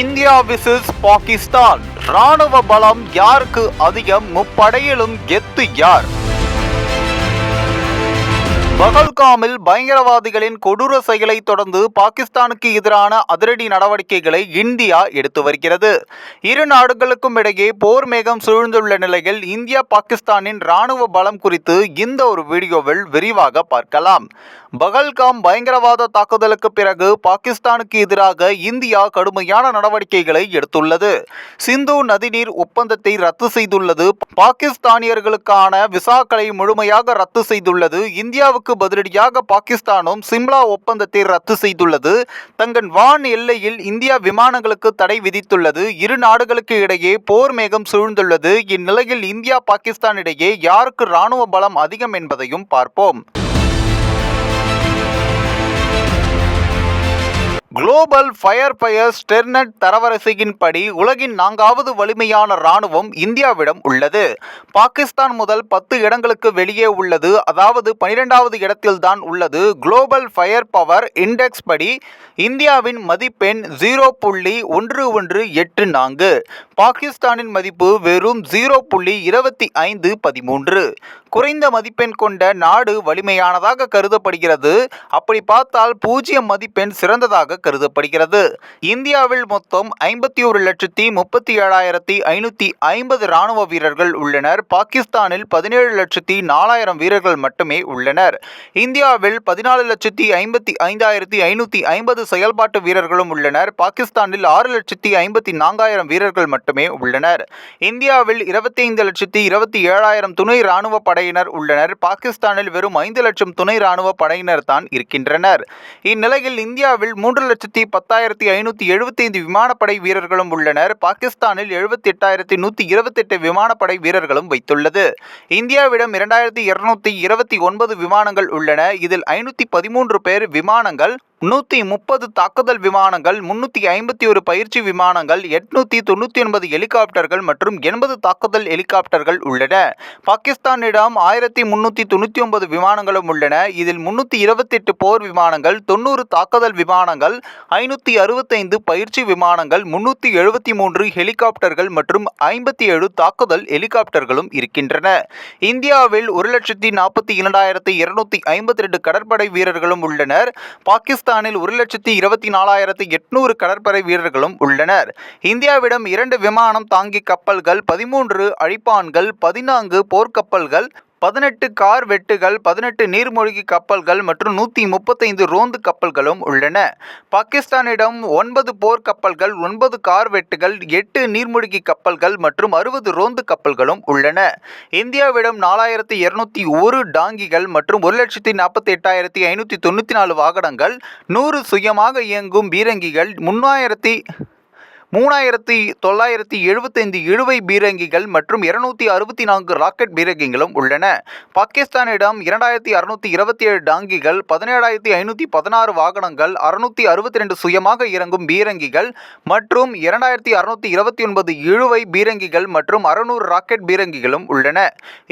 India versus Pakistan. ராணுவ பலம் யாருக்கு அதிகம்? முப்படையிலும் கெத்து யார்? பகல்காமில் பயங்கரவாதிகளின் கொடூர செயலை தொடர்ந்து பாகிஸ்தானுக்கு எதிரான அதிரடி நடவடிக்கைகளை இந்தியா எடுத்து வருகிறது. இரு நாடுகளுக்கும் இடையே போர் மேகம் சூழ்ந்துள்ள நிலையில் இந்தியா பாகிஸ்தானின் ராணுவ பலம் குறித்து இந்த ஒரு வீடியோவில் விரிவாக பார்க்கலாம். பகல்காம் பயங்கரவாத தாக்குதலுக்கு பிறகு பாகிஸ்தானுக்கு எதிராக இந்தியா கடுமையான நடவடிக்கைகளை எடுத்துள்ளது. சிந்து நதிநீர் ஒப்பந்தத்தை ரத்து செய்துள்ளது. பாகிஸ்தானியர்களுக்கான விசாக்களை முழுமையாக ரத்து செய்துள்ளது. இந்தியாவுக்கு பதிலடியாக பாகிஸ்தானும் சிம்லா ஒப்பந்தத்தை ரத்து செய்துள்ளது. தங்கள் வான் எல்லையில் இந்தியா விமானங்களுக்கு தடை விதித்துள்ளது. இரு நாடுகளுக்கு இடையே போர் மேகம் சூழ்ந்துள்ளது. இந்நிலையில் இந்தியா பாகிஸ்தான் இடையே யாருக்கு ராணுவ பலம் அதிகம் என்பதையும் பார்ப்போம். குளோபல் ஃபயர் ஃபயர் ஸ்டெர்னட் தரவரிசையின்படி உலகின் நான்காவது வலிமையான இராணுவம் இந்தியாவிடம் உள்ளது. பாகிஸ்தான் முதல் பத்து இடங்களுக்கு வெளியே உள்ளது. அதாவது பனிரெண்டாவது இடத்தில்தான் உள்ளது. குளோபல் ஃபயர் பவர் இண்டெக்ஸ் படி இந்தியாவின் மதிப்பெண் ஜீரோ புள்ளி ஒன்று ஒன்று எட்டு நான்கு. பாகிஸ்தானின் மதிப்பு வெறும் ஜீரோ புள்ளி இருபத்தி ஐந்து பதிமூன்று. குறைந்த மதிப்பெண் கொண்ட நாடு வலிமையானதாக கருதப்படுகிறது. அப்படி பார்த்தால் பூஜ்ஜியம் மதிப்பெண் சிறந்ததாக கருதப்படுகிறது. இந்தியாவில் மொத்தம் ஐம்பத்தி ஒரு லட்சத்தி முப்பத்தி ஏழாயிரத்தி ஐநூற்றி ஐம்பது இராணுவ வீரர்கள் உள்ளனர். பாகிஸ்தானில் பதினேழு லட்சத்தி நாலாயிரம் வீரர்கள் மட்டுமே உள்ளனர். இந்தியாவில் பதினாலு லட்சத்தி ஐம்பத்தி ஐந்தாயிரத்தி ஐநூற்றி ஐம்பது செயல்பாட்டு வீரர்களும் உள்ளனர். பாகிஸ்தானில் ஆறு லட்சத்தி ஐம்பத்தி நான்காயிரம் வீரர்கள் மட்டுமே உள்ளனர். இந்தியாவில் இருபத்தி ஐந்து லட்சத்தி இருபத்தி ஏழாயிரம் துணை இராணுவ படையினர் உள்ளனர். பாகிஸ்தானில் வெறும் ஐந்து லட்சம் துணை இராணுவ படையினர் தான் இருக்கின்றனர். இந்நிலையில் இந்தியாவில் மூன்று லட்சத்தி பத்தாயிரத்தி ஐநூற்றி எழுபத்தைந்து விமானப்படை வீரர்களும் உள்ளனர். பாகிஸ்தானில் எழுபத்தி எட்டாயிரத்தி நூற்றி இருபத்தெட்டு விமானப்படை வீரர்களும் வைத்துள்ளது. இந்தியாவிடம் இரண்டாயிரத்தி இருநூத்தி இருபத்தி ஒன்பது விமானங்கள் உள்ளன. இதில் ஐநூற்றி பதிமூன்று பேர் விமானங்கள் நூற்றி முப்பது தாக்குதல் விமானங்கள் முன்னூற்றி ஐம்பத்தி ஒரு பயிற்சி விமானங்கள் எட்நூற்றி தொண்ணூற்றி ஒன்பது ஹெலிகாப்டர்கள் மற்றும் எண்பது தாக்குதல் ஹெலிகாப்டர்கள் உள்ளன. பாகிஸ்தானிடம் ஆயிரத்தி முன்னூற்றி தொண்ணூற்றி ஒன்பது விமானங்களும் உள்ளன. இதில் முன்னூற்றி இருபத்தெட்டு போர் விமானங்கள் தொண்ணூறு தாக்குதல் விமானங்கள் ஐநூற்றி அறுபத்தைந்து பயிற்சி விமானங்கள் முன்னூற்றி எழுபத்தி மூன்று ஹெலிகாப்டர்கள் மற்றும் ஐம்பத்தி ஏழு தாக்குதல் ஹெலிகாப்டர்களும் இருக்கின்றன. இந்தியாவில் ஒரு லட்சத்தி நாற்பத்தி இரண்டாயிரத்தி இருநூத்தி ஐம்பத்தி ரெண்டு கடற்படை வீரர்களும் உள்ளனர். பாகிஸ்தான் பாகிஸ்தானில் ஒரு லட்சத்தி இருபத்தி நாலாயிரத்தி எட்நூறு கடற்படை வீரர்களும் உள்ளனர். இந்தியாவிடம் இரண்டு விமானம் தாங்கி கப்பல்கள் பதிமூன்று அழிப்பான்கள் பதினான்கு போர்க்கப்பல்கள் பதினெட்டு கார் வெட்டுகள் பதினெட்டு நீர்மூழ்கி கப்பல்கள் மற்றும் நூற்றி முப்பத்தைந்து ரோந்து கப்பல்களும் உள்ளன. பாகிஸ்தானிடம் ஒன்பது போர் கப்பல்கள் ஒன்பது கார் வெட்டுகள் எட்டு நீர்மூழ்கி கப்பல்கள் மற்றும் அறுபது ரோந்து கப்பல்களும் உள்ளன. இந்தியாவிடம் நாலாயிரத்தி இருநூத்தி ஒரு டாங்கிகள் மற்றும் ஒரு லட்சத்தி நாற்பத்தி எட்டாயிரத்தி ஐநூற்றி தொண்ணூற்றி நாலு வாகனங்கள் நூறு சுயமாக இயங்கும் பீரங்கிகள் முன்னாயிரத்தி மூணாயிரத்தி தொள்ளாயிரத்தி எழுபத்தைந்து இழுவை பீரங்கிகள் மற்றும் இருநூத்தி அறுபத்தி நான்கு ராக்கெட் பீரங்கிகளும் உள்ளன. பாகிஸ்தானிடம் இரண்டாயிரத்தி அறுநூத்தி இருபத்தி ஏழு டாங்கிகள் பதினேழாயிரத்தி ஐநூற்றி பதினாறு வாகனங்கள் அறுநூத்தி அறுபத்தி ரெண்டு சுயமாக இறங்கும் பீரங்கிகள் மற்றும் இரண்டாயிரத்தி அறுநூத்தி இருபத்தி ஒன்பது இழுவை பீரங்கிகள் மற்றும் அறுநூறு ராக்கெட் பீரங்கிகளும் உள்ளன.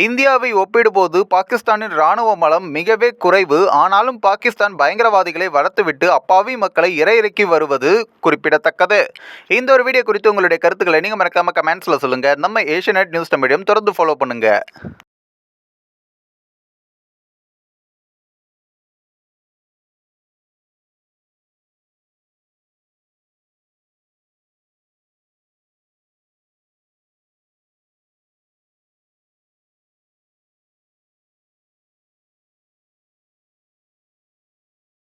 இந்தியாவை ஒப்பிடும்போது பாகிஸ்தானின் இராணுவ மலம் மிகவே குறைவு. ஆனாலும் பாகிஸ்தான் பயங்கரவாதிகளை வளர்த்துவிட்டு அப்பாவி மக்களை இறையிறக்கி வருவது குறிப்பிடத்தக்கது. இந்த ஒரு வீடியோ குறித்து உங்களுடைய கருத்துக்களை நீங்கள் மறக்காமல் கமெண்ட்ஸில் சொல்லுங்கள் நம்ம ஏஷியநெட் நியூஸ் தமிழையும் தொடர்ந்து ஃபாலோ பண்ணுங்கள்